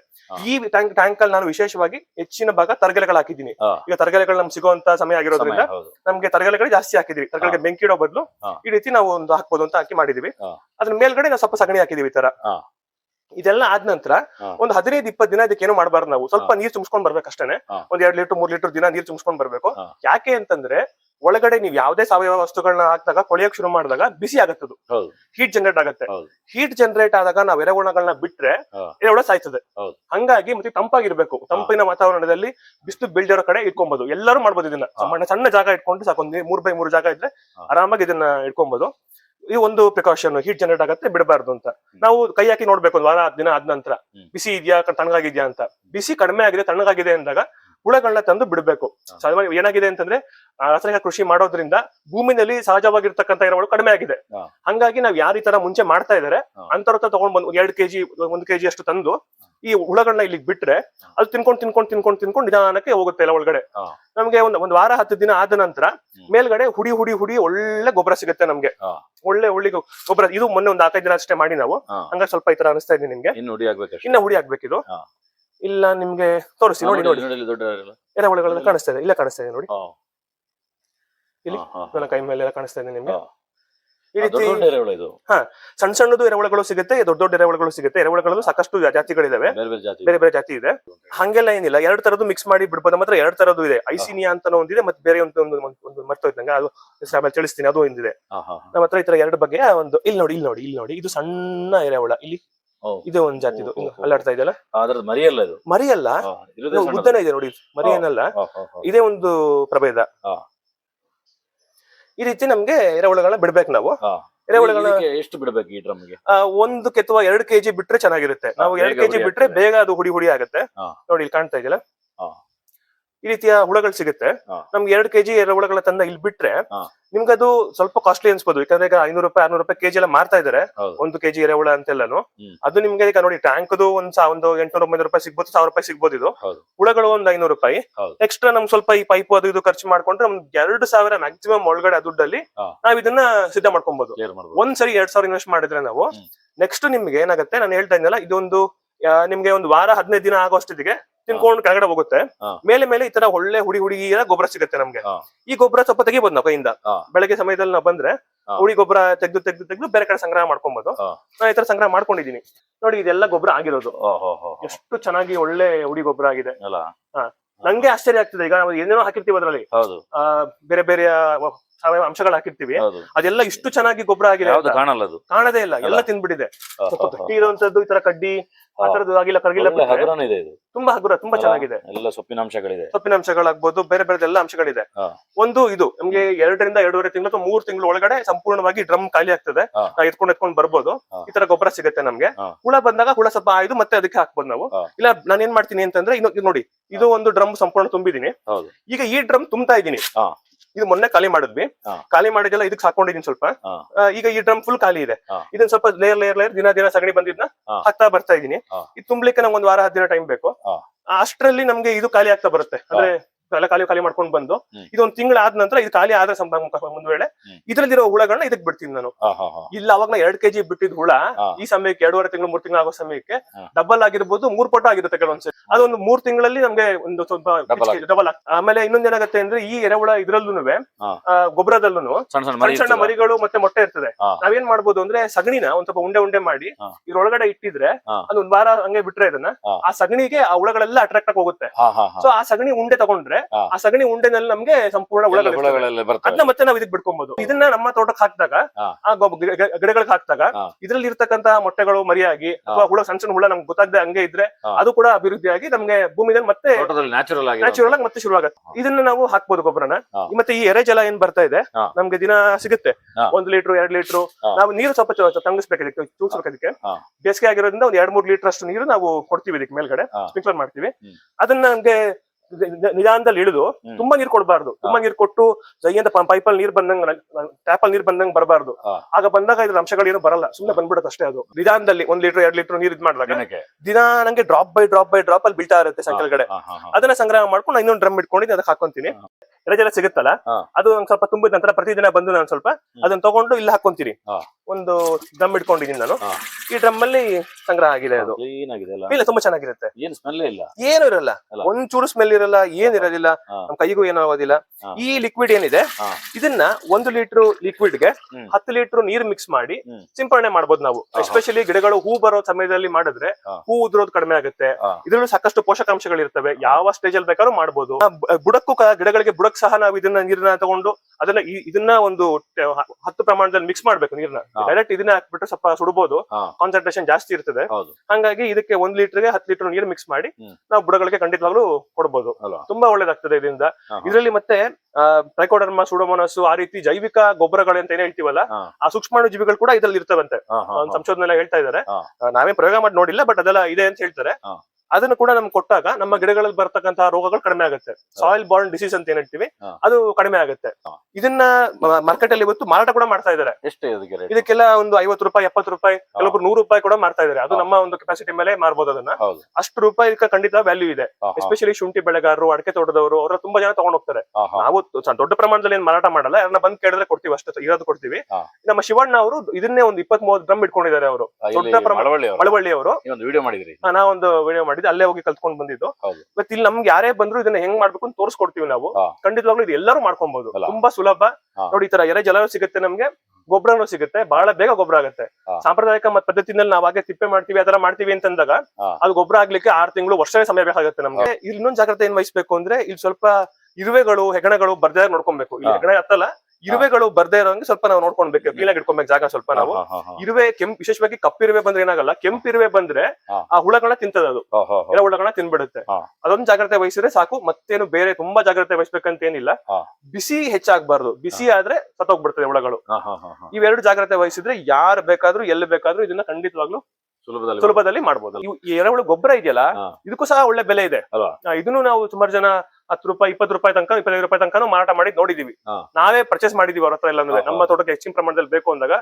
ಈ ಟ್ಯಾಂಕ್ ಟ್ಯಾಂಕ್ ಅಲ್ಲಿ ನಾನು ವಿಶೇಷವಾಗಿ ಹೆಚ್ಚಿನ ಭಾಗ ತರಗಲೆಗಳು ಹಾಕಿದ್ದೀನಿ. ಈಗ ತರಗಲೆಗಳು ನಮ್ಗೆ ಸಿಗುವಂತ ಸಮಯ ಆಗಿರೋದ್ರಿಂದ ನಮ್ಗೆ ತರಗೆಲೆಗಳು ಜಾಸ್ತಿ ಹಾಕಿದೀವಿ ತರಗಲೆ ಬೆಂಕಿಡೋ ಬದಲು ಈ ರೀತಿ ನಾವು ಒಂದು ಹಾಕ್ಬೋದು ಅಂತ ಹಾಕಿ ಮಾಡಿದೀವಿ. ಅದ್ರ ಮೇಲ್ಗಡೆ ನಾವು ಸ್ವಲ್ಪ ಸಗಣಿ ಹಾಕಿದೀವಿ ಈ ತರ. ಇದೆಲ್ಲ ಆದ ನಂತರ. ಒಂದು ಹದಿನೈದು ಇಪ್ಪತ್ತು ದಿನ ಇದಕ್ಕೆ ಏನು ಮಾಡಬಾರ್ದು ನಾವು. ಸ್ವಲ್ಪ ನೀರ್ ತುಂಬಿಸ್ಕೊಂಡ್ ಬರ್ಬೇಕಷ್ಟೇನೆ ಅಷ್ಟೇ ಒಂದ್ ಎರಡ್ ಲೀಟರ್ ಮೂರ್ ಲೀಟರ್ ದಿನ ನೀರ್ ತುಂಬಿಸ್ಕೊಂಡ್ ಬರ್ಬೇಕು. ಯಾಕೆ ಅಂತಂದ್ರೆ ಒಳಗಡೆ ನೀವು ಯಾವ್ದೇ ಸಾವಯವ ವಸ್ತುಗಳನ್ನ ಹಾಕಿದಾಗ ಕೊಳೆಯಕ್ ಶುರು ಮಾಡಿದಾಗ ಬಿಸಿ ಆಗತ್ತದು ಹೀಟ್ ಜನರೇಟ್ ಆಗುತ್ತೆ. ಹೀಟ್ ಜನರೇಟ್ ಆದಾಗ ನಾವು ಎರೆಹುಳಗಳನ್ನ ಬಿಟ್ರೆ. ಎರೆಹುಳ ಸಾಯ್ತದೆ. ಹಂಗಾಗಿ ಮತ್ತೆ ತಂಪಾಗಿರ್ಬೇಕು. ತಂಪಿನ ವಾತಾವರಣದಲ್ಲಿ ಬಿಸಿಲು ಬೀಳ್ದಿರೋ ಕಡೆ ಇಟ್ಕೊಬಹುದು ಎಲ್ಲರೂ ಮಾಡ್ಬೋದು ಇದನ್ನ. ಸಣ್ಣ ಜಾಗ ಇಟ್ಕೊಂಡು ಸಾಕು ಒಂದ್ ಮೂರ್ ಬೈ ಮೂರು ಜಾಗ ಇದ್ರೆ. ಆರಾಮಾಗಿ ಇದನ್ನ ಇಟ್ಕೊಬಹುದು ಈ ಒಂದು ಪ್ರಿಕಾಷನ್ ಹೀಟ್ ಜನರೇಟ್ ಆಗುತ್ತೆ ಬಿಡಬಾರ್ದು ಅಂತ. ನಾವು ಕೈ ಹಾಕಿ ನೋಡ್ಬೇಕು ಒಂದು ವಾರ ಹತ್ತು ದಿನ ಆದ ನಂತರ. ಬಿಸಿ ಇದೆಯಾ ತಣ್ಣಗಾಗಿದ್ಯಾ ಅಂತ. ಬಿಸಿ ಕಡಿಮೆ ಆಗಿದೆ ತಣ್ಣಗಾಗಿದೆ ಅಂದಾಗ ಹುಳಗಳನ್ನ ತಂದು ಬಿಡಬೇಕು. ಸಾಮಾನ್ಯ ಏನಾಗಿದೆ ಅಂತಂದ್ರೆ ರಾಸಾಯನಿಕ ಕೃಷಿ ಮಾಡೋದ್ರಿಂದ ಭೂಮಿನಲ್ಲಿ ಸಹಜವಾಗಿರ್ತಕ್ಕಂಥ ಇರೋಗಳು ಕಡಿಮೆ ಆಗಿದೆ. ಹಂಗಾಗಿ ನಾವ್ ಯಾರ ಈ ತರ ಮುಂಚೆ ಮಾಡ್ತಾ ಇದಾರೆ. ಅಂತವ್ರ ತಗೊಂಡ್ ಬಂದು ಎರಡ್ ಕೆಜಿ ಒಂದ್ ಕೆಜಿ ಅಷ್ಟು ತಂದು ಈ ಹುಳಗಳನ್ನ ಇಲ್ಲಿಗೆ ಬಿಟ್ರೆ ಅದು ತಿನ್ಕೊಂಡ್ ತಿನ್ಕೊಂಡ್ ತಿನ್ಕೊಂಡ್ ತಿನ್ಕೊಂಡ್ ನಿಧಾನಕ್ಕೆ ಹೋಗುತ್ತೆ ಇಲ್ಲ ಒಳಗಡೆ. ನಮ್ಗೆ ಒಂದ್ ಒಂದ್ ವಾರ ಹತ್ತು ದಿನ ಆದ ನಂತರ ಮೇಲ್ಗಡೆ ಹುಡಿ ಹುಡಿ ಹುಡಿ ಒಳ್ಳೆ ಗೊಬ್ಬರ ಸಿಗುತ್ತೆ ನಮ್ಗೆ. ಒಳ್ಳೆ ಒಳ್ಳೆ ಹುಳಿ ಗೊಬ್ಬರ ಇದು ಮೊನ್ನೆ ಒಂದ್ ನಾಲ್ಕೈದು ದಿನ ಅಷ್ಟೇ ಮಾಡಿ ನಾವು. ಹಂಗ ಸ್ವಲ್ಪ ಈ ತರ ಅನಿಸ್ತಾ ಇದೀನಿ ನಿಮ್ಗೆ. ಇನ್ನು ಹುಡಿ ಆಗ್ಬೇಕು ಇನ್ನ ಹುಡಿ ಆಗ್ಬೇಕಿದು. ಇಲ್ಲ ನಿಮ್ಗೆ ತೋರಿಸಿ ನೋಡಿ ನೋಡಿ. ಎರೆಹುಳುಗಳೆಲ್ಲ ಕಾಣಿಸ್ತಾ ಇದೆ ಇಲ್ಲ ಕಾಣಿಸ್ತಾ ಇದೆ ನೋಡಿ. ಇಲ್ಲಿ? ಹಾ, ಹಾ, ಹಾ. ನನ್ನ ಕೈ ಮೇಲೆ ಎಲ್ಲ ಕಾಣಿಸ್ತಾ ಇದೆ ನಿಮ್ಗೆ. ಹಾ. ಈ ರೀತಿ ಇದು. ಸಣ್ಣ ಸಣ್ಣದು ಎರೆಹುಳುಗಳು ಸಿಗುತ್ತೆ ದೊಡ್ಡ ದೊಡ್ಡ ಎರೆಹುಳುಗಳು ಸಿಗುತ್ತೆ. ಎರೆಹುಳುಗಳಲ್ಲೂ ಸಾಕಷ್ಟು ಜಾತಿಗಳಿದಾವೆ. ಬೇರೆ ಬೇರೆ ಜಾತಿ. ಇದೆ. ಹಂಗೆಲ್ಲ ಏನಿಲ್ಲ. ಎರಡು ತರದ್ದು ಮಿಕ್ಸ್ ಮಾಡಿ ಬಿಡ್ಬೋದು ಮಾತ್ರ ಎರಡು ತರದ್ದು ಇದೆ. ಐಸಿನಿಯಾ ಅಂತ ಒಂದಿದೆ ಮತ್ತೆ ಬೇರೆ ಒಂದು ಒಂದು ಒಂದು ಅದು ಆಮೇಲೆ ತಿಳಿಸ್ತೀನಿ ಅದು ಒಂದಿದೆ. ಹಾ, ಹಾ, ಹಾ. ನಮ್ಮ ಹತ್ರ ಈ ತರ ಎರಡು ಬಗ್ಗೆ ಒಂದು ಇಲ್ಲಿ ನೋಡಿ ಇಲ್ಲಿ ನೋಡಿ ಇಲ್ಲಿ ನೋಡಿ. ಇದು ಸಣ್ಣ ಎರೆಹುಳ. ಇಲ್ಲಿ. ಇದು ಒಂದ್ ಜಾತಿದು. ಅಲ್ಲಾಡ್ತಾ ಇದೆಯಲ್ಲ? ಅದ್ರದ್ದು ಮರಿಯಲ್ಲ ಇದು. ಮರಿಯಲ್ಲ. ಉದ್ದನೇ ಇದೆ ನೋಡಿ. ಮರಿ. ಏನಲ್ಲ. ಇದೇ ಒಂದು ಪ್ರಭೇದ. ಈ ರೀತಿ ನಮ್ಗೆ ಎರೆಹುಳಗಳನ್ನ ಬಿಡ್ಬೇಕು ನಾವು. ಎರೆಹುಳಗಳನ್ನ ಎಷ್ಟು ಬಿಡ್ಬೇಕು ಈ ಡ್ರಮ್ಗೆ? ಒಂದು ಕೆತ್ತುವ ಎರಡು ಕೆಜಿ ಬಿಟ್ರೆ ಚೆನ್ನಾಗಿರುತ್ತೆ. ನಾವು ಎರಡು ಕೆಜಿ ಬಿಟ್ರೆ ಬೇಗ ಅದು ಹುಡಿ ಹುಡಿ ಆಗುತ್ತೆ. ನೋಡಿ ಇಲ್ಲಿ ಕಾಣ್ತಾ ಇದೆಯಲ್ಲ. ಈ ರೀತಿಯ ಹುಳಗಳು ಸಿಗುತ್ತೆ. ನಮ್ಗೆ ಎರಡು ಕೆಜಿ ಹುಳಗಳ ತಂದ ಇಲ್ಲಿ ಬಿಟ್ರೆ ನಿಮ್ಗೆ ಅದು ಸ್ವಲ್ಪ ಕಾಸ್ಟ್ಲಿ ಅನ್ಸ್ಬೋದು. ಯಾಕಂದ್ರೆ ಈಗ ಐನೂರು ರೂಪಾಯಿ ಆರ್ನೂರು ರೂಪಾಯಿ ಕೆಜಿ ಎಲ್ಲ ಮಾರ್ತಾ ಇದಾರೆ. ಒಂದು ಕೆಜಿ ಎರೆಹುಳ ಅಂತೆಲ್ಲಾನು. ಅದು ನಿಮ್ಗೆ ಈಗ ನೋಡಿ ಟ್ಯಾಂಕ್ದು ಒಂದ್ ಒಂದು ಎಂಟ್ನೂರ ಒಂಬೈನೂರು ರೂಪಾಯಿ ಸಿಗ್ಬೋದು ಸಾವಿರ ರೂಪಾಯಿ ಸಿಗ್ಬೋದು ಇದು. ಹುಳಗಳು ಒಂದ್ ಐನೂರು ರೂಪಾಯಿ. ಎಕ್ಸ್ಟ್ರಾ ನಮ್ ಸ್ವಲ್ಪ ಈ ಪೈಪ್ ಅದು ಇದು ಖರ್ಚು ಮಾಡ್ಕೊಂಡ್ರೆ ನಮ್ಗೆ ಎರಡು ಸಾವಿರ ಮ್ಯಾಕ್ಸಿಮಮ್ ಒಳಗಡೆ ಆ ದುಡ್ಡಲ್ಲಿ. ನಾವ್ ಇದನ್ನ ಸಿದ್ಧ ಮಾಡ್ಕೊಬಹುದು ಒಂದ್ಸರಿ ಒಂದ್ ಸರಿ ಎರಡ್ ಸಾವಿರ ಇನ್ವೆಸ್ಟ್ ಮಾಡಿದ್ರೆ ನಾವು ನೆಕ್ಸ್ಟ್ ನಿಮ್ಗೆ ಏನಾಗುತ್ತೆ? ನಾನು ಹೇಳ್ತಾ ಇದ್ದಲ್ಲ ಇದೊಂದು ನಿಮ್ಗೆ ಒಂದು ವಾರ ಹದಿನೈದು ದಿನ ಆಗೋಷ್ಟಿಗೆ ತಿನ್ಕೊಂಡು ಕೆಳಗಡೆ ಹೋಗುತ್ತೆ. ಮೇಲೆ ಮೇಲೆ ಈ ತರ ಒಳ್ಳೆ ಹುಡಿ ಹುಡಿ ಗೊಬ್ಬರ ಸಿಗುತ್ತೆ ನಮ್ಗೆ. ಈ ಗೊಬ್ಬರ ಸ್ವಲ್ಪ ತೆಗಿಬೋದು ನಾವು ಕೈಯಿಂದ. ಬೆಳಗ್ಗೆ ಸಮಯದಲ್ಲಿ ನಾವು ಬಂದ್ರೆ. ಹುಡಿ ಗೊಬ್ಬರ ತೆಗೆದು ತೆಗೆದು ತೆಗೆದು ಬೇರೆ ಕಡೆ ಸಂಗ್ರಹ ಮಾಡ್ಕೊಬಹುದು. ನಾನು ಈ ತರ ಸಂಗ್ರಹ ಮಾಡ್ಕೊಂಡಿದೀನಿ ನೋಡಿ ಇದೆಲ್ಲ ಗೊಬ್ಬರ ಆಗಿರೋದು. ಎಷ್ಟು ಚೆನ್ನಾಗಿ ಒಳ್ಳೆ ಹುಡಿ ಗೊಬ್ಬರ ಆಗಿದೆ. ನಂಗೆ ಆಶ್ಚರ್ಯ ಆಗ್ತದೆ. ಈಗ ನಾವು ಏನೇನೋ ಹಾಕಿರ್ತೀವಿ ಅದರಲ್ಲಿ. ಬೇರೆ ಬೇರೆ ಸಾವಯವ ಅಂಶಗಳು ಹಾಕಿರ್ತೀವಿ. ಅದೆಲ್ಲ ಇಷ್ಟು ಚೆನ್ನಾಗಿ ಗೊಬ್ಬರ ಆಗಿದೆ ಯಾವ್ದು ಕಾಣಲ್ಲ ಅದು. ಕಾಣದೇ ಇಲ್ಲ. ಎಲ್ಲ ತಿಂದ್ಬಿಟ್ಟಿದೆ. ಸ್ವಲ್ಪ ಗಟ್ಟಿ ಇರುವಂತದ್ದು ಈ ತರ ಕಡ್ಡಿ ಆ. ತರದ್ದು ಆಗಿಲ್ಲ ಕರಗಿಲ್ಲ ತುಂಬಾ ಹಗುರ ತುಂಬಾ ಚೆನ್ನಾಗಿದೆ. ಎಲ್ಲ ಸೊಪ್ಪಿನ ಅಂಶಗಳಿದೆ. ಸೊಪ್ಪಿನ ಅಂಶಗಳಾಗ್ಬೋದು ಬೇರೆ ಬೇರೆ ಎಲ್ಲ ಅಂಶಗಳಿದೆ ಒಂದು ಇದು ನಮ್ಗೆ ಎರಡರಿಂದ ಎರಡೂವರೆ ತಿಂಗಳು ಅಥವಾ ಮೂರು ತಿಂಗಳು ಒಳಗಡೆ ಸಂಪೂರ್ಣವಾಗಿ ಡ್ರಮ್ ಖಾಲಿ ಆಗ್ತದೆ. ನಾವು ಎತ್ಕೊಂಡು ಎತ್ಕೊಂಡು ಬರ್ಬೋದು. ಈ ತರ ಗೊಬ್ಬರ ಸಿಗುತ್ತೆ ನಮ್ಗೆ. ಹುಳ ಬಂದಾಗ ಹುಳ ಸ್ವಲ್ಪ ಆಯ್ದು ಮತ್ತೆ ಅದಕ್ಕೆ ಹಾಕ್ಬೋದು ನಾವು. ಇಲ್ಲ ನಾನು ಏನ್ ಮಾಡ್ತೀನಿ ಅಂತಂದ್ರೆ ಇನ್ನು ನೋಡಿ ಇದು ಒಂದು ಡ್ರಮ್ ಸಂಪೂರ್ಣ ತುಂಬಿದೀನಿ ಈಗ ಈ ಡ್ರಮ್ ತುಂಬ್ತಾ ಇದ್ದೀನಿ. ಹಾ. ಇದು ಮೊನ್ನೆ ಖಾಲಿ ಮಾಡಿದ್ವಿ. ಖಾಲಿ ಮಾಡಿದೆಲ್ಲ ಇದಕ್ಕೆ ಹಾಕೊಂಡಿದ್ದೀನಿ ಸ್ವಲ್ಪ. ಈಗ ಈ ಡ್ರಮ್ ಫುಲ್ ಖಾಲಿ ಇದೆ. ಇದನ್ನ ಸ್ವಲ್ಪ ಲೇಯರ್ ಲೇಯರ್ ಲೇಯರ್ ದಿನ ದಿನ ಸಗಣಿ ಬಂದಿದ್ನ. ಹಾಕ್ತಾ ಬರ್ತಾ ಇದೀನಿ. ಇದು ತುಂಬಲಿಕ್ಕೆ ನಂಗೆ ಒಂದ್ ವಾರ ಹತ್ತು ದಿನ ಟೈಮ್ ಬೇಕು ಅಷ್ಟ್ರಲ್ಲಿ ನಮ್ಗೆ ಇದು ಖಾಲಿ ಆಗ್ತಾ ಬರುತ್ತೆ. ಅಂದ್ರೆ ಎಲ್ಲ ಖಾಲಿ ಖಾಲಿ ಮಾಡ್ಕೊಂಡು ಬಂದು ಇದೊಂದು ತಿಂಗಳ ಆದ ನಂತರ ಇದು ಖಾಲಿ ಆದ್ರೆ ಒಂದ್ ಮುಂದ್ ವೇಳೆ. ಇದ್ರಲ್ಲಿರೋ ಹುಳಗಳನ್ನ ಇದಕ್ ಬಿಡ್ತೀನಿ ನಾನು ಇಲ್ಲ ಅವಾಗ ನಾ ಎರಡ್ ಕೆಜಿ ಬಿಟ್ಟಿದ್ ಹುಳ ಈ ಸಮಯಕ್ಕೆ ಎರಡೂವರೆ ತಿಂಗಳು ಮೂರ್ ತಿಂಗಳು ಆಗೋ ಸಮಯಕ್ಕೆ ಡಬಲ್ ಆಗಿರ್ಬೋದು ಮೂರ್ ಪಟ್ಟು ಆಗಿರುತ್ತೆ ಕೆಲವೊಂದ್ಸರಿ ಅದೊಂದು ಮೂರ್ ತಿಂಗಳಲ್ಲಿ ನಮ್ಗೆ ಒಂದು ಸ್ವಲ್ಪ ಡಬಲ್ ಆಮೇಲೆ ಇನ್ನೊಂದ್ ಏನಾಗುತ್ತೆ ಅಂದ್ರೆ ಈ ಎರೆಹುಳ ಇದ್ರಲ್ಲೂ. ಗೊಬ್ಬರದಲ್ಲೂ ಸಣ್ಣ ಸಣ್ಣ? ಮರಿಗಳು ಮತ್ತೆ ಮೊಟ್ಟೆ ಇರ್ತದೆ. ನಾವೇನ್ ಮಾಡ್ಬೋದು ಅಂದ್ರೆ ಸಗಣಿನ ಒಂದ್ ಸ್ವಲ್ಪ ಉಂಡೆ ಉಂಡೆ ಮಾಡಿ. ಇದ್ರೊಳಗಡೆ ಇಟ್ಟಿದ್ರೆ. ಅದೊಂದ್ ವಾರ ಹಂಗೆ ಬಿಟ್ರೆ ಇದನ್ನ ಆ ಸಗಣಿಗೆ ಆ ಹುಳಗಳೆಲ್ಲ ಅಟ್ರಾಕ್ಟ್ ಆಗಿ ಹೋಗುತ್ತೆ ಸೊ ಆ ಸಗಣಿ ಉಂಡೆ ತಗೊಂಡ್ರೆ ಆ ಸಗಣಿ ಉಂಡೆನಲ್ಲಿ ನಮ್ಗೆ ಸಂಪೂರ್ಣ ಹುಳಗಳೆಲ್ಲ ಅದನ್ನ ಮತ್ತೆ ನಾವು ಇದಕ್ಕೆ ಬಿಡ್ಕೊಬಹುದು ಇದನ್ನ ನಮ್ಮ ತೋಟಕ್ಕೆ ಹಾಕಿದಾಗ ಆ ಗಿಡಗಳಿಗೆ ಹಾಕಿದಾಗ. ಇದ್ರಲ್ಲಿ ಇರ್ತಕ್ಕಂತ ಮೊಟ್ಟೆಗಳು ಮರಿಯಾಗಿ ಅಥವಾ ಹುಳ ಸಣ್ಣ ಸಣ್ಣ ಹುಳ ನಮ್ಗೆ ಗೊತ್ತಾಗದೆ ಹಂಗೆ ಇದ್ರೆ ಅದು ಕೂಡ ಅಭಿವೃದ್ಧಿಯಾಗಿ ನಮ್ಗೆ ಭೂಮಿದಲ್ಲಿ ಮತ್ತೆ ನ್ಯಾಚುರಲ್ ಆಗಿ ನ್ಯಾಚುರಲ್ ಆಗಿ ಮತ್ತೆ ಶುರುವಾಗುತ್ತೆ. ಇದನ್ನ ನಾವು ಹಾಕ್ಬೋದು ಗೊಬ್ಬರನ. ಮತ್ತೆ ಈ ಎರೆ ಜಲ ಏನ್ ಬರ್ತಾ ಇದೆ. ನಮ್ಗೆ ದಿನ ಸಿಗುತ್ತೆ. ಒಂದ್ ಲೀಟರ್ ಎರಡ್ ಲೀಟರ್. ನಾವು ನೀರು ಸ್ವಲ್ಪ ತಂಗಿಸ್ಬೇಕು ಇದಕ್ಕೆ ಚೂಸ್ಬೇಕು ಅದಕ್ಕೆ ಹಾ. ಬೇಸಿಗೆ ಆಗಿರೋದ್ರಿಂದ ಒಂದ್ ಎರಡ್ ಮೂರ್ ಲೀಟರ್ ಅಷ್ಟು ನೀರು ನಾವು ಕೊಡ್ತೀವಿ ಇದಕ್ಕೆ ಮೇಲ್ಗಡೆ ಸ್ಪಿಂಕ್ಲರ್ ಸ್ಪ್ರಿಂಕ್ಲರ್ ಮಾಡ್ತೀವಿ. ಅದನ್ನ ನಮ್ಗೆ ನಿಧಾನದಲ್ಲಿ ಇಳಿದು ತುಂಬಾ ನೀರ್ ಕೊಡಬಾರ್ದು. ತುಂಬಾ ನೀರ್ ಕೊಟ್ಟು ಜೈ ಅಂತ ಪೈಪ್ ಅಲ್ಲಿ ನೀರ್ ಬಂದಂಗ ಟ್ಯಾಪ್ ಅಲ್ಲಿ ನೀರ್ ಬಂದಂಗ ಬರಬಾರ್ದು. ಆಗ ಬಂದಾಗ ಇದ್ರ ಅಂಶಗಳೇನು ಬರಲ್ಲ. ಸುಮ್ಮನೆ ಬಂದ್ಬಿಡುತ್ತೆ ಅಷ್ಟೇ ಅದು. ನಿಧಾನದಲ್ಲಿ ಒಂದ್ ಲೀಟರ್ ಎರಡ್ ಲೀಟರ್ ನೀರ್ ಇದ್ ಮಾಡಿದಾಗ ದಿನಾ ನಂಗೆ drop by drop by drop ಅಲ್ಲಿ ಬೀಳ್ತಾ ಇರುತ್ತೆ ಸಂಕಲ್ ಕಡೆ. ಅದನ್ನ ಸಂಗ್ರಹ ಮಾಡ್ಕೊಂಡು ನಾನು ಇನ್ನೊಂದು ಡ್ರಮ್ ಇಟ್ಕೊಂಡಿದ್ದೆ ಅದಕ್ಕೆ ಹಾಕೊಂತೀನಿ. ಎರೆಜಲ ಸಿಗುತ್ತಲ್ಲ? ಅದು ಒಂದ್ ಸ್ವಲ್ಪ ತುಂಬಿದ ನಂತರ ಪ್ರತಿದಿನ ಬಂದು ನಾನು ಸ್ವಲ್ಪ ಅದನ್ನ ತಗೊಂಡು ಇಲ್ಲಿ ಹಾಕೊಂತೀನಿ. ಒಂದು ಡ್ರಮ್ ಇಟ್ಕೊಂಡಿದ್ದೀನಿ ನಾನು. ಈ ಡ್ರಮ್ ಅಲ್ಲಿ ಸಂಗ್ರಹ ಆಗಿದೆ ಅದು. ಇಲ್ಲ ತುಂಬಾ ಚೆನ್ನಾಗಿರುತ್ತೆ. ಏನ್ ಇರಲ್ಲ. ಒಂದ್ ಚೂರು ಸ್ಮೆಲ್ ಇರಲ್ಲ ಏನ್ ಇರೋದಿಲ್ಲ. ನಮ್ ಕೈಗೂ ಏನೂ ಆಗೋದಿಲ್ಲ. ಈ ಲಿಕ್ವಿಡ್ ಏನಿದೆ ಇದನ್ನ ಒಂದು ಲೀಟರ್ ಲಿಕ್ವಿಡ್ಗೆ. ಹತ್ತು ಲೀಟರ್ ನೀರ್ ಮಿಕ್ಸ್ ಮಾಡಿ. ಸಿಂಪರಣೆ ಮಾಡ್ಬೋದು ನಾವು. ಎಸ್ಪೆಷಲಿ ಗಿಡಗಳು ಹೂ ಬರೋ ಸಮಯದಲ್ಲಿ ಮಾಡಿದ್ರೆ ಹೂ. ಉದ್ರೋದು ಕಡಿಮೆ ಆಗುತ್ತೆ. ಇದರಲ್ಲೂ ಸಾಕಷ್ಟು ಪೋಷಕಾಂಶಗಳು ಇರ್ತವೆ ಯಾವ ಸ್ಟೇಜ್ ಅಲ್ಲಿ ಬೇಕಾದ್ರೂ ಮಾಡಬಹುದು ಬುಡಕ್ಕೂ ಗಿಡಗಳಿಗೆ ಬುಡಕ್ ಸಹ ನಾವು ಇದನ್ನ ನೀರನ್ನ ತಗೊಂಡು ಅದನ್ನ ಇದನ್ನ ಒಂದು ಹತ್ತು ಪ್ರಮಾಣದಲ್ಲಿ ಮಿಕ್ಸ್ ಮಾಡ್ಬೇಕು ನೀರ್ನ ಡೈರೆಕ್ಟ್ ಇದನ್ನ ಹಾಕ್ಬಿಟ್ರೆ ಸ್ವಲ್ಪ ಸುಡಬಹುದು. ಕಾನ್ಸಂಟ್ರೇಷನ್ ಜಾಸ್ತಿ ಇರ್ತದೆ. ಹಂಗಾಗಿ ಇದಕ್ಕೆ ಒಂದ್ ಲೀಟರ್ಗೆ ಹತ್ತು ಲೀಟರ್ ನೀರು ಮಿಕ್ಸ್ ಮಾಡಿ. ನಾವು ಬುಡಗಳಿಗೆ ಖಂಡಿತವಾಗ್ಲೂ ಕೊಡಬಹುದು ತುಂಬಾ ಒಳ್ಳೇದಾಗ್ತದೆ ಇದರಿಂದ. ಇದರಲ್ಲಿ ಮತ್ತೆ ಟ್ರೈಕೋಡರ್ಮಾ ಸುಡೋಮೋನಸ್ ಆ ರೀತಿ ಜೈವಿಕ ಗೊಬ್ಬರಗಳು ಅಂತ ಏನ್ ಹೇಳ್ತೀವಲ್ಲ ಆ ಸೂಕ್ಷ್ಮಾಣು ಜೀವಿಗಳು ಕೂಡ ಇದ್ರಲ್ಲಿ ಇರ್ತವಂತೆ. ಸಂಶೋಧನೆ ಹೇಳ್ತಾ ಇದಾರೆ. ನಾವೇ ಪ್ರಯೋಗ ಮಾಡಿ ನೋಡಿಲ್ಲ ಬಟ್ ಅದೆಲ್ಲ ಇದೆ ಅಂತ ಹೇಳ್ತಾರೆ. ಅದನ್ನು ಕೂಡ ನಮ್ಗೆ ಕೊಟ್ಟಾಗ ನಮ್ಮ ಗಿಡಗಳಲ್ಲಿ ಬರ್ತಕ್ಕಂತಹ ರೋಗಗಳು ಕಡಿಮೆ ಆಗುತ್ತೆ. ಸಾಯಿಲ್ ಬಾರ್ನ್ ಡಿಸೀಸ್ ಅಂತ ಏನ್ ಹೇಳ್ತೀವಿ? ಅದು ಕಡಿಮೆ ಆಗುತ್ತೆ. ಇದನ್ನ ಮಾರ್ಕೆಟ್ ಅಲ್ಲಿ ಇವತ್ತು ಮಾರಾಟ ಕೂಡ ಮಾಡ್ತಾ ರೇಟ್ ಇದಕ್ಕೆಲ್ಲ ಒಂದು ಐವತ್ತು ರೂಪಾಯಿ ಎಪ್ಪತ್ತು ರೂಪಾಯಿ ಕೆಲವೊಬ್ಬರು ನೂರು ರೂಪಾಯಿ ಕೂಡ ಮಾಡ್ತಾ ಇದಾರೆ ಅದು ನಮ್ಮ ಒಂದು ಕೆಪಾಸಿಟಿ ಮೇಲೆ ಮಾರ್ಬೋದು ಅದನ್ನ. ಅಷ್ಟು ರೂಪಾಯಿ ಖಂಡಿತ ವ್ಯಾಲ್ಯೂ ಇದೆ. ಎಸ್ಪೆಷಲಿ ಶುಂಠಿ ಬೆಳೆಗಾರರು ಅಡಕೆ ತೋಟದವರು ಅವರ ತುಂಬಾ ಜನ ತಗೊಂಡ್ ಹೋಗ್ತಾರೆ. ನಾವು ದೊಡ್ಡ ಪ್ರಮಾಣದಲ್ಲಿ ಏನ್ ಮಾರಾಟ ಮಾಡಲ್ಲ. ಅದನ್ನ ಬಂದ್ ಕೇಳಿದ್ರೆ ಕೊಡ್ತೀವಿ ಅಷ್ಟು ಇರೋದು ಕೊಡ್ತೀವಿ. ನಮ್ಮ ಶಿವಣ್ಣ ಅವರು ಇದನ್ನೇ ಒಂದು ಇಪ್ಪತ್ ಮೂವತ್ತು ಡ್ರಮ್ ಇಟ್ಕೊಂಡಿದ್ದಾರೆ ಅವರು. ದೊಡ್ಡ ಪ್ರಮಾಣ- ಮಳವಳ್ಳಿ ಅವರು. ಒಂದು ವಿಡಿಯೋ ವಿಡಿಯೋ ಮಾಡಿದ್ದು ಅಲ್ಲೇ ಹೋಗಿ ಕಲ್ತ್ಕೊಂಡ್ ಬಂದಿದ್ದು. ಮತ್ತೆ ಇಲ್ಲಿ ನಮ್ಗೆ ಯಾರೇ ಬಂದ್ರು ಇದನ್ನ ಹೆಂಗ್ ಮಾಡ್ಬೇಕು ಅಂತ ತೋರಿಸ್ಕೊಡ್ತೀವಿ ನಾವು. ಖಂಡಿತವಾಗ್ಲೂ ಇದು ಎಲ್ಲರೂ ಮಾಡ್ಕೊಬಹುದು. ತುಂಬಾ ಸುಲಭ ನೋಡಿ ಈ ತರ ಎರೆ ಜಲ ಸಿಗುತ್ತೆ ನಮ್ಗೆ ಗೊಬ್ಬರನೂ ಸಿಗುತ್ತೆ ಬಹಳ ಬೇಗ ಗೊಬ್ಬರ ಆಗುತ್ತೆ. ಸಾಂಪ್ರದಾಯಿಕ ಮತ್ ಪದ್ಧತಿನಲ್ಲಿ ನಾವ್ ಹಾಗೆ ತಿಪ್ಪೆ ಮಾಡ್ತೀವಿ ಅದರ ಮಾಡ್ತೀವಿ ಅಂತಂದಾಗ. ಅದು ಗೊಬ್ಬರ ಆಗ್ಲಿಕ್ಕೆ ಆರ್ ತಿಂಗಳು ವರ್ಷವೇ ಸಮಯ ಬೇಕಾಗುತ್ತೆ ನಮ್ಗೆ ಇಲ್ಲಿ ಇನ್ನೊಂದು ಜಾಗ್ರತೆ ಏನ್ ವಹಿಸ್ಬೇಕು ಅಂದ್ರೆ ಇಲ್ಲಿ ಸ್ವಲ್ಪ ಇರುವೆಗಳು ಹೆಗಣಗಳು ಬರ್ದೇ ನೋಡ್ಕೊಬೇಕು ಇಲ್ಲಿ. ಹೆಗಣ ಹತ್ತಲ್ಲ ಇರುವೆಗಳು ಬರ್ದೇ ಇರೋಂಗೆ ಸ್ವಲ್ಪ ನಾವು ನೋಡ್ಕೊಳ್ಬೇಕು. ಕ್ಲೀನ್ ಆಗಿ ಇಟ್ಕೊಬೇಕು ಜಾಗ ಸ್ವಲ್ಪ ನಾವು. ಇರುವೆ ಕೆಂಪ್ ವಿಶೇಷವಾಗಿ ಕಪ್ಪಿರುವೆ ಬಂದ್ರೆ ಏನಾಗಲ್ಲ. ಕೆಂಪ್ ಇರುವೆ ಬಂದ್ರೆ ಆ ಹುಳಗಳ ತಿಂತದ ಅದು. ಎಲ್ಲ ಹಾ, ಹಾ. ಹುಳಗಳನ್ನ ತಿನ್ಬಿಡುತ್ತೆ. ಅದೊಂದು ಜಾಗ್ರತೆ ವಹಿಸಿದ್ರೆ ಸಾಕು. ಮತ್ತೇನು ಬೇರೆ ತುಂಬಾ ಜಾಗ್ರತೆ ವಹಿಸ್ಬೇಕಂತ ಏನಿಲ್ಲ. ಬಿಸಿ ಹೆಚ್ಚಾಗ್ಬಾರ್ದು. ಬಿಸಿ ಆದ್ರೆ ಸತ್ತೋಗ್ಬಿಡ್ತದೆ ಹುಳಗಳು. ಇವೆರಡು ಜಾಗ್ರತೆ ವಹಿಸಿದ್ರೆ ಯಾರು ಬೇಕಾದ್ರೂ ಎಲ್ಲಿ ಬೇಕಾದ್ರೂ ಇದನ್ನ ಖಂಡಿತವಾಗ್ಲೂ ಸುಲಭದಲ್ಲಿ ಇವು- ಈ ಎರೆಹುಳು ಗೊಬ್ಬರ ಇದೆಯಲ್ಲ ಇದಕ್ಕೂ ಸಹ ಒಳ್ಳೆ ಬೆಲೆ ಇದೆ. ಇದನ್ನು ನಾವು ಸುಮಾರು ಜನ ಹತ್ತು ರೂಪಾಯಿ ಇಪ್ಪತ್ತು ರೂಪಾಯಿ ತನಕ ಇಪ್ಪತ್ತೈದು ರೂಪಾಯಿ ತನಕ ಮಾರಾಟ ಮಾಡಿ ನೋಡಿದೀವಿ. ನಾವೇ ಪರ್ಚೇಸ್ ಮಾಡಿದೀವಿ ಅವ್ರ ಹತ್ರ ಎಲ್ಲ ಹಾ, ನಮ್ಮ ತೋಟಕ್ಕೆ ಹೆಚ್ಚಿನ ಪ್ರಮಾಣದಲ್ಲಿ ಬೇಕು ಅಂದಾಗ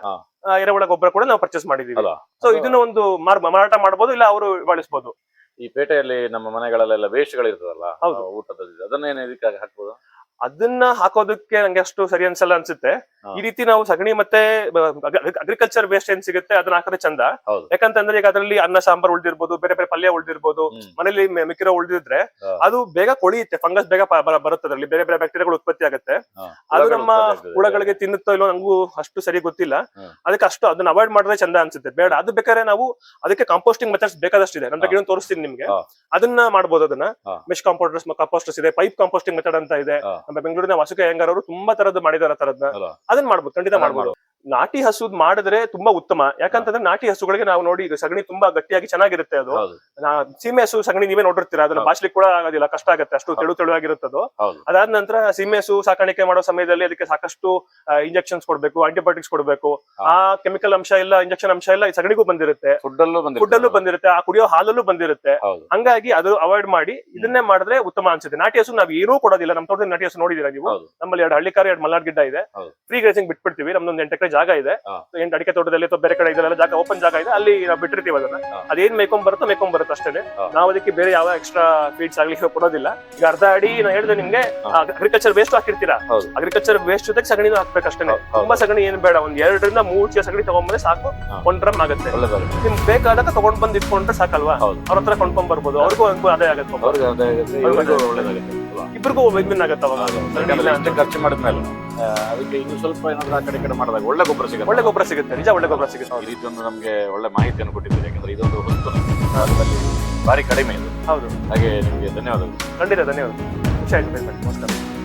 ಎರೆಹುಳ ಗೊಬ್ಬರ ಕೂಡ ನಾವು ಪರ್ಚೇಸ್ ಮಾಡಿದೀವಿ? ಸೊ ಇದನ್ನ ಒಂದು ಮಾರ್- ಮಾರಾಟ ಮಾಡಬಹುದು ಇಲ್ಲ ಅವರು ಬಳಸಬಹುದು ಈ ಪೇಟೆಯಲ್ಲಿ ನಮ್ಮ ಮನೆಗಳಲ್ಲೆಲ್ಲ ವೇಸ್ಟ್ಗಳು ಇರ್ತದಲ್ಲ ಊಟದ ಅದನ್ನೇನು ಇದಕ್ಕಾಗಿ ಹಾಕ್ಬೋದು? ಅದನ್ನ ಹಾಕೋದಕ್ಕೆ ನಂಗೆ ಅಷ್ಟು ಸರಿ ಅನ್ಸಲ್ಲ ಅನ್ಸುತ್ತೆ. ಈ ರೀತಿ ನಾವು ಸಗಣಿ ಮತ್ತೆ ಅಗ್ರಿಕಲ್ಚರ್ ವೇಸ್ಟ್ ಏನ್ ಸಿಗುತ್ತೆ ಅದನ್ನ ಹಾಕಿದ್ರೆ ಚಂದ. ಯಾಕಂತಂದ್ರೆ ಈಗ ಅದರಲ್ಲಿ ಅನ್ನ ಸಾಂಬಾರ್ ಉಳ್ದಿರ್ಬೋದು ಬೇರೆ ಬೇರೆ ಪಲ್ಯ ಉಳ್ದಿರ್ಬೋದು. ಮನೇಲಿ ಮಿಕ್ಕಿರೋ ಉಳ್ದಿದ್ರೆ ಅದು ಬೇಗ ಕೊಳಿಯುತ್ತೆ ಫಂಗಸ್ ಬೇಗ ಬರುತ್ತೆ ಅದರಲ್ಲಿ ಬೇರೆ ಬೇರೆ ಬ್ಯಾಕ್ಟೀರಿಯಾಗಳು ಉತ್ಪತ್ತಿ ಆಗುತ್ತೆ. ಅದು ನಮ್ಮ ಹುಳಗಳಿಗೆ ತಿನ್ನುತ್ತೋ ಇಲ್ಲೋ ನಂಗೂ ಅಷ್ಟು ಸರಿ ಗೊತ್ತಿಲ್ಲ. ಅದಕ್ಕೆ ಅಷ್ಟು ಅದನ್ನ ಅವಾಯ್ಡ್ ಮಾಡಿದ್ರೆ ಚಂದ ಅನ್ಸುತ್ತೆ. ಬೇಡ ಅದು ಬೇಕಾದ್ರೆ ನಾವು ಅದಕ್ಕೆ ಕಾಂಪೋಸ್ಟಿಂಗ್ ಮೆಥಡ್ಸ್ ಬೇಕಾದಷ್ಟಿದೆ. ನಮ್ಮ ಬಗ್ಗೆ ತೋರಿಸ್ತೀನಿ ನಿಮ್ಗೆ. ಅದನ್ನ ಮಾಡ್ಬೋದು ಅದನ್ನ. ಮಿಶ್ ಕಾಂಪೋಸ್ಟರ್ಸ್ ಕಾಂಪೋಸ್ಟರ್ಸ್ ಇದೆ ಪೈಪ್ ಕಾಂಪೋಸ್ಟಿಂಗ್ ಮೆಥಡ್ ಅಂತ ಇದೆ. ನಮ್ಮ ಬೆಂಗಳೂರಿನ ವಾಸುಕ ಅಯ್ಯಂಗಾರ್ ಅವರು ತುಂಬಾ ತರದ್ದು ಮಾಡಿದಾರೆ ತರದ್ನ? ಅದನ್ನ ಮಾಡ್ಬೋದು ಖಂಡಿತ ಮಾಡ್ಬೋದು ನಾಟಿ ಹಸುದ್ ಮಾಡಿದ್ರೆ ತುಂಬಾ ಉತ್ತಮ. ಯಾಕಂತಂದ್ರೆ ನಾಟಿ ಹಸುಗಳಿಗೆ ನಾವು ನೋಡಿ ಇದು ಸಗಣಿ ತುಂಬಾ ಗಟ್ಟಿಯಾಗಿ ಚೆನ್ನಾಗಿರುತ್ತೆ ಅದು. ಸೀಮೆ ಹಸು ಸಗಣಿ ನೀವೇ ನೋಡಿರ್ತೀರಾ? ಅದನ್ನ ಬಾಚಲಿಕ್ಕೆ ಕೂಡ ಆಗೋದಿಲ್ಲ. ಕಷ್ಟ ಆಗುತ್ತೆ. ಅಷ್ಟು ತೆಳು ತೆಳುವಾಗಿರುತ್ತದು. ಅದು ಅದಾದ ನಂತರ ಸೀಮೆ ಹಸು ಸಾಕಾಣಿಕೆ ಮಾಡೋ ಸಮಯದಲ್ಲಿ ಅದಕ್ಕೆ ಸಾಕಷ್ಟು ಇಂಜೆಕ್ಷನ್ಸ್ ಕೊಡ್ಬೇಕು ಆಂಟಿಬಯೋಟಿಕ್ಸ್ ಕೊಡ್ಬೇಕು. ಆ ಕೆಮಿಕಲ್ ಅಂಶ ಇಲ್ಲ ಇಂಜೆಕ್ಷನ್ ಅಂಶ ಇಲ್ಲ ಈ ಸಗಣಿಗೂ ಬಂದಿರುತ್ತೆ. ಫುಡ್ ಅಲ್ಲೂ ಬಂದಿರ್ತದೆ. ಫುಡ್ ಅಲ್ಲೂ ಬಂದಿರುತ್ತೆ. ಆ ಕುಡಿಯೋ ಹಾಲಲ್ಲೂ ಬಂದಿರುತ್ತೆ. ಹಂಗಾಗಿ ಅದು ಅವಾಯ್ಡ್ ಮಾಡಿ ಇದನ್ನೇ ಮಾಡಿದ್ರೆ ಉತ್ತಮ ಅನ್ಸುತ್ತೆ. ನಾಟಿ ಹಸು ನಾವು ಏನೂ ಕೊಡೋದಿಲ್ಲ. ನಮ್ಮ ತೋಟದಲ್ಲಿ ನಾಟಿ ಹಸು ನೋಡಿದೀರಾ ನೀವು? ನಮ್ಮಲ್ಲಿ ಎರಡು ಹಳ್ಳಿಕಾರ ಎರಡು ಮಲ್ನಾಡ್ ಗಿಡ್ಡ ಇದೆ. ಫ್ರೀ ಗ್ರೇಸಿಂಗ್ ಬಿಟ್ಬಿಡ್ತೀವಿ. ನಮ್ದೊಂದು ಎಂಟು ಎಕರೆ ಜಾಗ ಇದೆ. ಏನ್ ಅಡಿಕೆ ತೋಟದಲ್ಲಿ ಅಥವಾ ಬೇರೆ ಕಡೆ ಇದೆಲ್ಲ ಜಾಗ ಓಪನ್ ಜಾಗ ಇದೆ. ಅಲ್ಲಿ ನಾವು ಬಿಟ್ಟಿರ್ತೀವಿ ಅದನ್ನ. ಅದೇನ್ ಮೇಕೊಂಡ್ ಬರುತ್ತೋ ಮೇಕೊಂಡ್ ಬರುತ್ತೆ ಅಷ್ಟೇ. ನಾವು ಅದಕ್ಕೆ ಬೇರೆ ಯಾವ ಎಕ್ಸ್ಟ್ರಾ ಫೀಡ್ಸ್ ಆಗ್ಲಿ ಕೊಡೋದಿಲ್ಲ. ಈಗ ಅರ್ಧ ಅಡಿ ನಾ ಹೇಳಿದ್ರೆ ನಿಮ್ಗೆ ಅಗ್ರಿಕಲ್ಚರ್ ವೇಸ್ಟ್ ಹಾಕಿರ್ತೀರಾ. ಅಗ್ರಿಕಲ್ಚರ್ ವೇಸ್ಟ್ ಜೊತೆಗೆ ಸಗಣಿನೂ ಹಾಕ್ಬೇಕಷ್ಟೇ ಹೌದು, ಹೌದು. ತುಂಬಾ ಸಗಣಿ ಏನ್ ಬೇಡ ಒಂದ್ ಎರಡರಿಂದ ಮೂರ್ ಚೀಲ ಸಗಣಿ ತಗೊಂಡ್ಬಂದ್ರೆ ಸಾಕು. ಒಂದ್ ಡ್ರಮ್ ಆಗುತ್ತೆ. ನಿಮ್ ನಿಮ್ಗೆ ಬೇಕಾದಾಗ ತಗೊಂಡ್ ಬಂದ್ ಇಟ್ಕೊಂಡ್ರೆ ಸಾಕಲ್ವಾ? ಹೌದು. ಅವ್ರ ಹತ್ರ ಕೊಂಡ್ಕೊಂಡ್ ಬರ್ಬೋದು. ಅವ್ರಿಗೂ ಒಂದು ಅದೇ ಆಗುತ್ತೆ, ಇಬ್ಬರಿಗೂ ವಿನ್ ಆಗುತ್ತೆ. ಅವಾಗ. ಖರ್ಚು ಮಾಡಿದ್ಮೇಲೆ. ಅದಕ್ಕೆ ಇನ್ನು ಸ್ವಲ್ಪ ಏನಾದ್ರೂ ಆ ಕಡೆ ಕಡೆ ಮಾಡಿದಾಗ ಒಳ್ಳೆ ಗೊಬ್ಬರ ಸಿಗುತ್ತೆ. ಒಳ್ಳೆ ಗೊಬ್ಬರ ಸಿಗುತ್ತೆ. ನಿಜ ಒಳ್ಳೆ ಗೊಬ್ಬರ ಸಿಗುತ್ತೆ. ಒಂದು ನಮಗೆ ಒಳ್ಳೆ ಮಾಹಿತಿಯನ್ನು ಕೊಟ್ಟಿದ್ದೀರಿ. ಯಾಕಂದ್ರೆ ಇದೊಂದು ಹೊತ್ತು ಭಾರಿ ಕಡಿಮೆ ಇದು. ಹೌದು. ಹಾಗೆ ನಿಮಗೆ ಧನ್ಯವಾದಗಳು. ಖಂಡಿತ ಧನ್ಯವಾದಗಳು. ಖುಷಿ ಆಯ್ತು ನಮಸ್ಕಾರ.